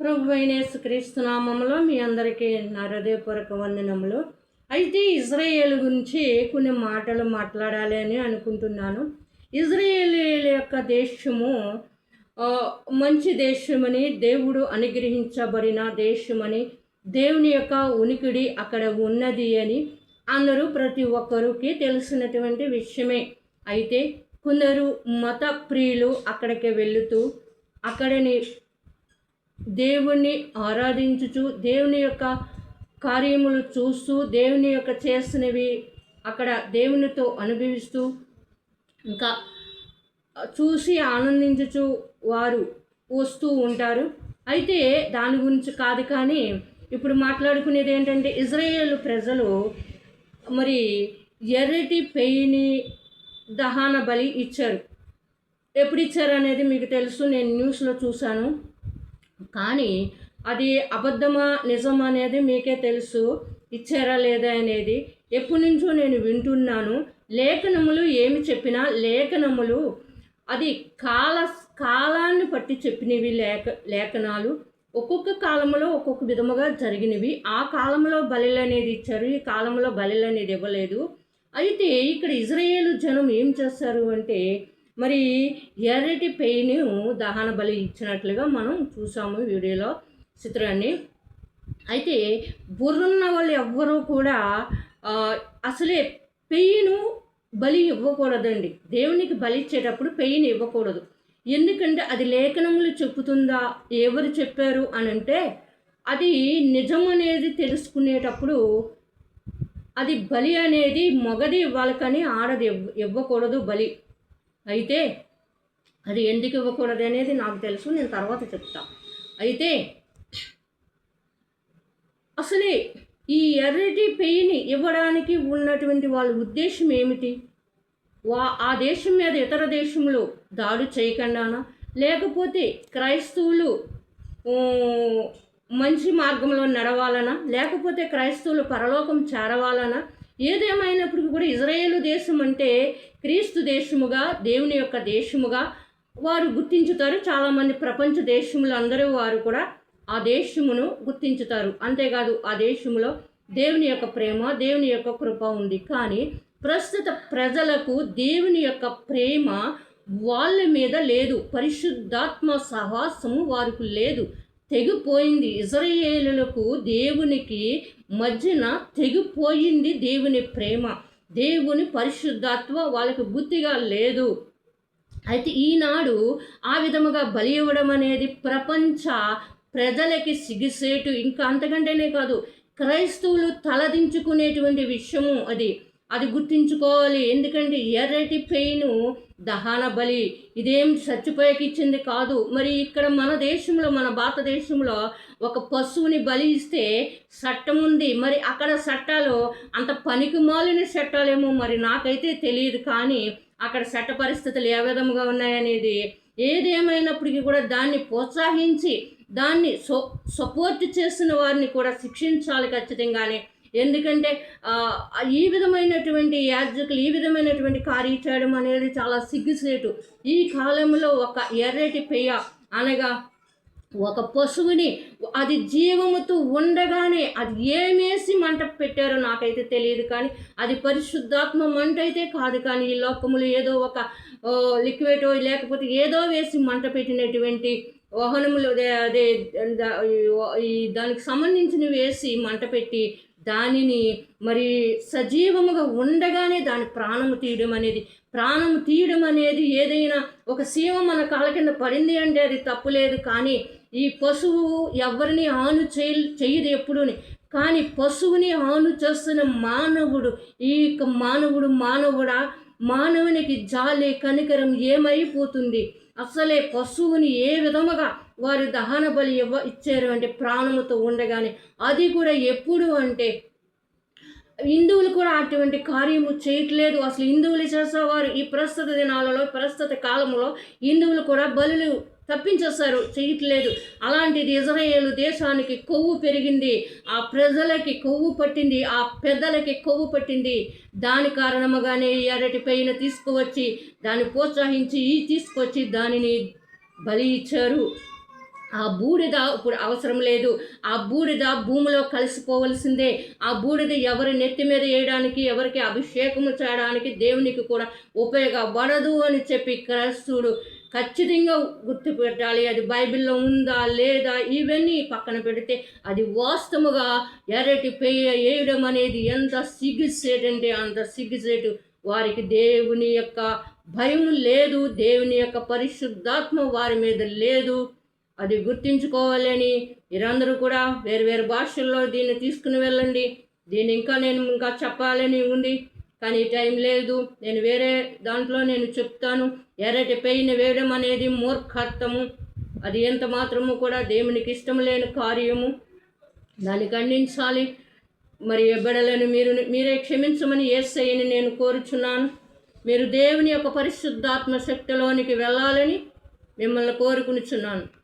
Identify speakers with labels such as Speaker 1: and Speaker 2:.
Speaker 1: ప్రభు అయిన నామములో మీ అందరికీ నా హృదయపూర్వక వందనములు. అయితే ఇజ్రాయేల్ గురించి కొన్ని మాటలు మాట్లాడాలి అని అనుకుంటున్నాను. ఇజ్రాయేల్ యొక్క దేశము మంచి దేశమని దేవుడు అనుగ్రహించబడిన దేశమని దేవుని యొక్క ఉనికిడి అక్కడ ఉన్నది అని అందరూ ప్రతి ఒక్కరికి తెలిసినటువంటి విషయమే. అయితే కొందరు మత ప్రియులు అక్కడికి వెళుతూ అక్కడిని దేవుణ్ణి ఆరాధించుచు దేవుని యొక్క కార్యములు చూస్తూ దేవుని యొక్క చేస్తున్నవి అక్కడ దేవునితో అనుభవిస్తూ ఇంకా చూసి ఆనందించుచు వారు వస్తూ ఉంటారు. అయితే దాని గురించి కాదు కానీ ఇప్పుడు మాట్లాడుకునేది ఏంటంటే ఇజ్రాయేల్ ప్రజలు మరి ఎర్రటి పెయిని దహాన బలి ఇచ్చారు. ఎప్పుడు ఇచ్చారు అనేది మీకు తెలుసు నేను న్యూస్లో చూశాను. కానీ అది అబద్ధమా నిజమా అనేది మీకే తెలుసు ఇచ్చారా లేదా అనేది ఎప్పటి నుంచో నేను వింటున్నాను. లేఖనములు ఏమి చెప్పినా లేఖనములు అది కాల కాలాన్ని బట్టి చెప్పినవి లేఖ లేఖనాలు. ఒక్కొక్క కాలంలో ఒక్కొక్క విధముగా జరిగినవి. ఆ కాలంలో బలిలు అనేది ఇచ్చారు ఈ కాలంలో బలిలు అనేది ఇవ్వలేదు. అయితే ఇక్కడ ఇజ్రాయేలు జనం ఏం చేస్తారు అంటే మరి ఎర్రటి పెయిన్ దహన బలి ఇచ్చినట్లుగా మనం చూసాము వీడియోలో చిత్రాన్ని అయితే బుర్రున్న వాళ్ళు ఎవ్వరూ కూడా అసలే పెయిను బలి ఇవ్వకూడదండి. దేవునికి బలి ఇచ్చేటప్పుడు పెయిన్ ఇవ్వకూడదు. ఎందుకంటే అది లేఖనములు చెప్పుతుందా ఎవరు చెప్పారు అని అంటే అది నిజం అనేది తెలుసుకునేటప్పుడు అది బలి అనేది మొగది ఇవ్వాలి కానీ ఆడది ఇవ్వకూడదు బలి. అయితే అది ఎందుకు ఇవ్వకూడదు అనేది నాకు తెలుసు నేను తర్వాత చెప్తా. అయితే అసలే ఈ ఎర్రటి పెయిని ఇవ్వడానికి ఉన్నటువంటి వాళ్ళ ఉద్దేశం ఏమిటి? వా ఆ దేశం మీద ఇతర దేశంలో దాడి చేయకుండానా? లేకపోతే క్రైస్తవులు మంచి మార్గంలో నడవాలనా? లేకపోతే క్రైస్తవులు పరలోకం చేరవాలనా? ఏదేమైనప్పటికీ కూడా ఇజ్రాయేల్ దేశం అంటే క్రీస్తు దేశముగా దేవుని యొక్క దేశముగా వారు గుర్తించుతారు. చాలామంది ప్రపంచ దేశములు అందరూ వారు కూడా ఆ దేశమును గుర్తించుతారు. అంతేకాదు ఆ దేశంలో దేవుని యొక్క ప్రేమ దేవుని యొక్క కృప ఉంది. కానీ ప్రస్తుత ప్రజలకు దేవుని యొక్క ప్రేమ వాళ్ళ మీద లేదు. పరిశుద్ధాత్మ సహాసము వారికి లేదు. తెగిపోయింది. ఇజ్రాయేలులకు దేవునికి మధ్యన తెగిపోయింది దేవుని ప్రేమ. దేవుని పరిశుద్ధత్వ వాళ్ళకి బుద్ధిగా లేదు. అయితే ఈనాడు ఆ విధముగా బలి ఇవ్వడం అనేది ప్రపంచ ప్రజలకి సిగిసేటు ఇంకా అంతకంటేనే కాదు క్రైస్తవులు తలదించుకునేటువంటి విషయము అది. అది గుర్తించుకోవాలి. ఎందుకంటే ఎర్రటి పెయిన్ దహన బలి. ఇదేం చచ్చిపోయాకి ఇచ్చింది కాదు. మరి ఇక్కడ మన దేశంలో మన భారతదేశంలో ఒక పశువుని బలి ఇస్తే చట్టం ఉంది. మరి అక్కడ చట్టాలు అంత పనికి మాలిన చట్టాలేమో మరి నాకైతే తెలియదు. కానీ అక్కడ చట్ట పరిస్థితులు ఏ విధంగా ఉన్నాయనేది ఏదేమైనప్పటికీ కూడా దాన్ని ప్రోత్సహించి దాన్ని సో సపోర్ట్ చేసిన వారిని కూడా శిక్షించాలి ఖచ్చితంగానే. ఎందుకంటే ఈ విధమైనటువంటి యాజకులు ఈ విధమైనటువంటి కార్యం చేయడం అనేది చాలా సిగ్గుసేటు ఈ కాలంలో ఒక ఎర్రటి పెయ్య అనగా ఒక పశువుని అది జీవముతో ఉండగానే అది ఏమేసి మంట పెట్టారో నాకైతే తెలియదు కానీ అది పరిశుద్ధాత్మ మంట అయితే కాదు కానీ ఈ లోకములు ఏదో ఒక లిక్విడో లేకపోతే ఏదో వేసి మంట పెట్టినటువంటి వాహనములు అదే అదే ఈ దానికి సంబంధించినవి వేసి మంట పెట్టి దానిని మరి సజీవముగా ఉండగానే దాని ప్రాణము తీయడం అనేది ప్రాణము తీయడం అనేది ఏదైనా ఒక సీమ మన కాళ్ళ కింద పడింది అంటే అది తప్పులేదు కానీ ఈ పశువు ఎవరిని హాను చేయ చేయదు ఎప్పుడూని కానీ పశువుని హాను చేస్తున్న మానవుడు ఈ మానవుడు మానవుడా మానవునికి జాలి కనికరం ఏమైపోతుంది? అసలే పశువుని ఏ విధముగా వారు దహన బలి ఇవ్వ ఇచ్చారు అంటే ప్రాణముతో ఉండగానే. అది కూడా ఎప్పుడు అంటే హిందువులు కూడా అటువంటి కార్యము చేయట్లేదు. అసలు హిందువులు చేసేవారు ఈ ప్రస్తుత దినాలలో ప్రస్తుత కాలంలో హిందువులు కూడా బలులు తప్పించేస్తారు చేయట్లేదు. అలాంటిది ఇజ్రాయేల్ దేశానికి కొవ్వు పెరిగింది. ఆ ప్రజలకి కొవ్వు పట్టింది ఆ పెద్దలకి కొవ్వు పట్టింది. దాని కారణముగానే ఎరటి పైన తీసుకువచ్చి దాన్ని ప్రోత్సహించి ఈ తీసుకొచ్చి దానిని బలి ఇచ్చారు. ఆ బూడిద ఇప్పుడు అవసరం లేదు. ఆ బూడిద భూమిలో కలిసిపోవలసిందే. ఆ బూడిద ఎవరి నెత్తి మీద వేయడానికి ఎవరికి అభిషేకము చేయడానికి దేవునికి కూడా ఉపయోగపడదు అని చెప్పి క్రైస్తుడు ఖచ్చితంగా గుర్తుపెట్టాలి. అది బైబిల్లో ఉందా లేదా ఇవన్నీ పక్కన పెడితే అది వాస్తవముగా ఎర్రటి పేయ వేయడం అనేది ఎంత సిగ్గుసేటంటే అంత సిగ్గుసేటు. వారికి దేవుని యొక్క భయం లేదు దేవుని యొక్క పరిశుద్ధాత్మ వారి మీద లేదు. అది గుర్తించుకోవాలని మీరందరూ కూడా వేరు వేరు భాషల్లో దీన్ని తీసుకుని వెళ్ళండి. దీన్ని ఇంకా నేను ఇంకా చెప్పాలని ఉంది. కానీ టైం లేదు. నేను వేరే దాంట్లో నేను చెప్తాను. ఎర్రటి పెయిన్ వేయడం అనేది మూర్ఖత్వము అది ఎంత మాత్రము కూడా దేవునికి ఇష్టం లేని కార్యము. దాన్ని ఖండించాలి. మరి ఎబ్బడలను మీరు మీరే క్షమించమని ఏసయ్యని నేను కోరుచున్నాను. మీరు దేవుని యొక్క పరిశుద్ధాత్మ శక్తిలోనికి వెళ్ళాలని మిమ్మల్ని కోరుకునిచున్నాను.